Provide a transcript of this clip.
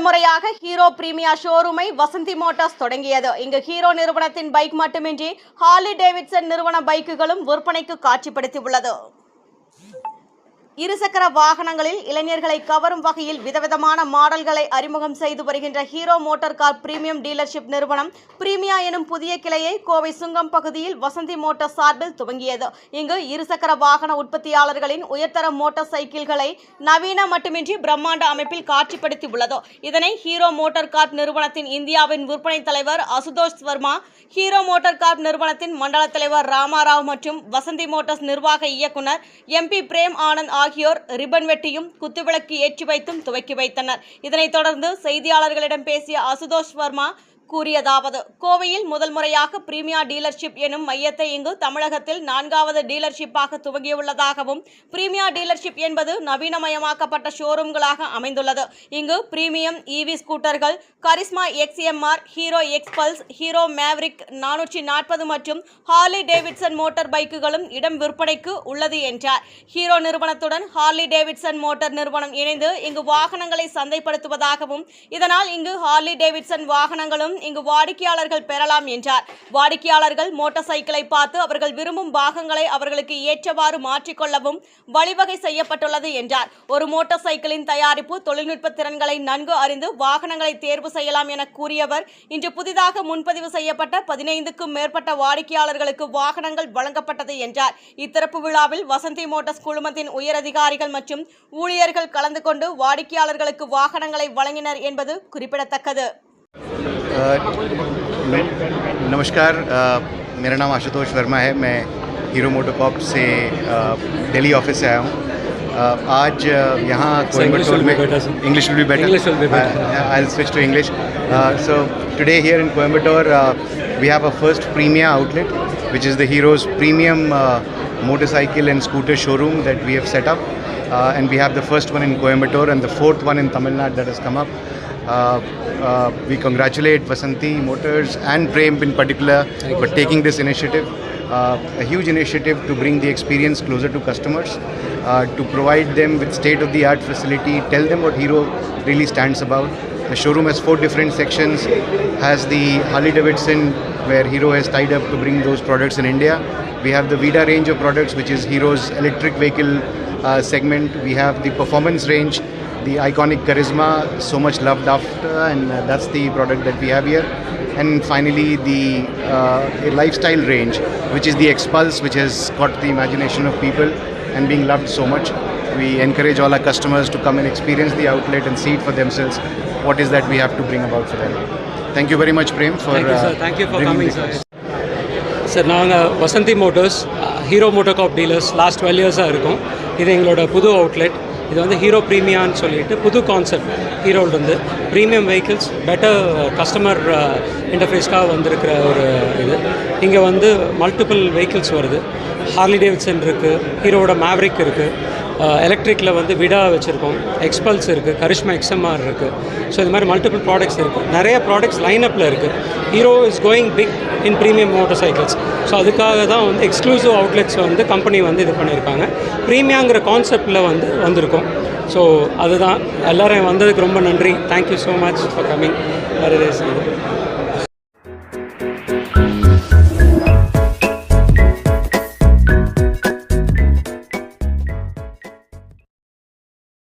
முறையாக ஹீரோ பிரீமியா ஷோரூமை வசந்தி மோட்டார்ஸ் தொடங்கியது. இங்கு ஹீரோ நிறுவனத்தின் பைக் மட்டுமின்றி ஹார்லி டேவிட்சன் நிறுவன பைக்குகளும் விற்பனைக்கு காட்சிப்படுத்தி உள்ளது இருசக்கர வாகனங்களில் இளைஞர்களை கவரும் வகையில் விதவிதமான மாடல்களை அறிமுகம் செய்து வருகின்ற Hero motor car premium dealership நிறுவனம் பிரீமியா எனும் புதிய கிளையை கோவை சுங்கம் பகுதியில் வசந்தி மோட்டார் சார்பில் துவங்கியது. இங்கு இருசக்கர வாகன உற்பத்தியாளர்களின் உயர்தர மோட்டார் சைக்கிள்களை நவீன மட்டுமின்றி பிரம்மாண்ட அமைப்பில் காட்சிப்படுத்தி உள்ளது இதனை ஹீரோ மோட்டார் கார்ப் நிறுவனத்தின் இந்தியாவின் விற்பனை தலைவர் Ashutosh Varma Hero MotoCorp நிறுவனத்தின் மண்டல தலைவர் ராமாராவ் மற்றும் வசந்தி மோட்டார்ஸ் நிர்வாக இயக்குனர் எம்பி பிரேம் ஆனந்த் ஆகியோர் ரிப்பன் வெட்டியும் குத்துவிளக்கு ஏற்றி வைத்தும் துவக்கி வைத்தனர். இதனைத் தொடர்ந்து செய்தியாளர்களிடம் பேசிய அசுதோஷ் வர்மா கூறியதாவது கோவையில் முதல் முறையாக பிரீமியா டீலர்ஷிப் எனும் மையத்தை இங்கு தமிழகத்தில் நான்காவது டீலர்ஷிப்பாக துவங்கியுள்ளதாகவும் பிரீமியா டீலர்ஷிப் என்பது நவீனமயமாக்கப்பட்ட ஷோரூம்களாக அமைந்துள்ளது. இங்கு premium EV ஸ்கூட்டர்கள் Karizma XMR Hero Xpulse Hero Maverick நானூற்றி நாற்பது மற்றும் ஹார்லி டேவிட்சன் மோட்டார் பைக்குகளும் இடம் விற்பனைக்கு உள்ளது என்றார். ஹீரோ நிறுவனத்துடன் ஹார்லி டேவிட்சன் மோட்டார் நிறுவனம் இணைந்து இங்கு வாகனங்களை சந்தைப்படுத்துவதாகவும் இதனால் இங்கு ஹார்லி டேவிட்சன் வாகனங்களும் இங்கு வாடிக்கையாளர்கள் பெறலாம் என்றார். வாடிக்கையாளர்கள் மோட்டார் சைக்கிளை பார்த்து அவர்கள் விரும்பும் பாகங்களை அவர்களுக்கு ஏற்றவாறு மாற்றிக்கொள்ளவும் வழிவகை செய்யப்பட்டுள்ளது என்றார். ஒரு மோட்டார் சைக்கிளின் தயாரிப்பு தொழில்நுட்ப திறன்களை நன்கு அறிந்து வாகனங்களை தேர்வு செய்யலாம் என கூறியவர் இன்று புதிதாக முன்பதிவு செய்யப்பட்ட பதினைந்துக்கும் மேற்பட்ட வாடிக்கையாளர்களுக்கு வாகனங்கள் வழங்கப்பட்டது என்றார். இத்திறப்பு விழாவில் வசந்தி மோட்டார்ஸ் குழுமத்தின் உயரதிகாரிகள் மற்றும் ஊழியர்கள் கலந்து கொண்டு வாடிக்கையாளர்களுக்கு வாகனங்களை வழங்கினர் என்பது குறிப்பிடத்தக்கது. नमस्कार मेरा नाम आशुतोष वर्मा है मैं हीरो मोटोकॉप से दिल्ली ऑफ़िस से आया हूँ। आज यहाँ कोयम्बटोर में English will be better I switch to English so today here in Coimbatore we have a first Premia outlet which is the Hero's premium motorcycle and scooter showroom that we have set up and we have the first one in Coimbatore and the fourth one in Tamil Nadu that is come up we congratulate Vasanti Motors and Prem in particular for taking this initiative. Uh, a huge initiative to bring the experience closer to customers, uh, to provide them with state-of-the-art facility, tell them what Hero really stands about. The showroom has four different sections, has the Harley Davidson where Hero has tied up to bring those products in India. We have the Vida range of products which is Hero's electric vehicle uh, segment. We have the performance range the iconic charisma so much loved after and uh, that's the product that we have here and finally the uh, a lifestyle range which is the expulse which has caught the imagination of people and being loved so much we encourage all our customers to come and experience the outlet and see it for themselves what is that we have to bring about for them thank you very much prem for Thank you, sir. uh, Thank you for bringing coming, this. sir. Sir நாங்கள் Vasanthi motors Hero MotoCorp dealers last twelve இயர்ஸாக இருக்கும் இது எங்களோட புது outlet இது வந்து hero ப்ரீமியான்னு சொல்லிட்டு புது கான்செப்ட் ஹீரோலேருந்து ப்ரீமியம் வெஹிக்கிள்ஸ் பெட்டர் கஸ்டமர் இன்டர்ஃபேஸ்க்காக வந்திருக்கிற ஒரு இது. இங்கே வந்து மல்டிபிள் வெஹிக்கிள்ஸ் வருது. ஹார்லி டேவிட்சன் இருக்குது ஹீரோவோட மேவரிக் இருக்குது எலக்ட்ரிக்கில் வந்து விடா வச்சுருக்கோம். எக்ஸ்பல்ஸ் இருக்குது கரிஷ்மா எக்ஸ்எம்ஆர் இருக்குது ஸோ இது மாதிரி மல்டிபிள் ப்ராடக்ட்ஸ் இருக்குது நிறைய ப்ராடக்ட்ஸ் லைனப்பில் இருக்குது Hero is going big in premium motorcycles so அதுக்காக தான் வந்து எக்ஸ்க்ளூசிவ் அவுட்லெட்ஸ் வந்து கம்பெனி வந்து இது பண்ணியிருக்காங்க ப்ரீமியாங்கிற கான்செப்டில் வந்து வந்திருக்கோம். ஸோ அதுதான். எல்லோரும் வந்ததுக்கு ரொம்ப நன்றி. Thank you so much for coming வேறு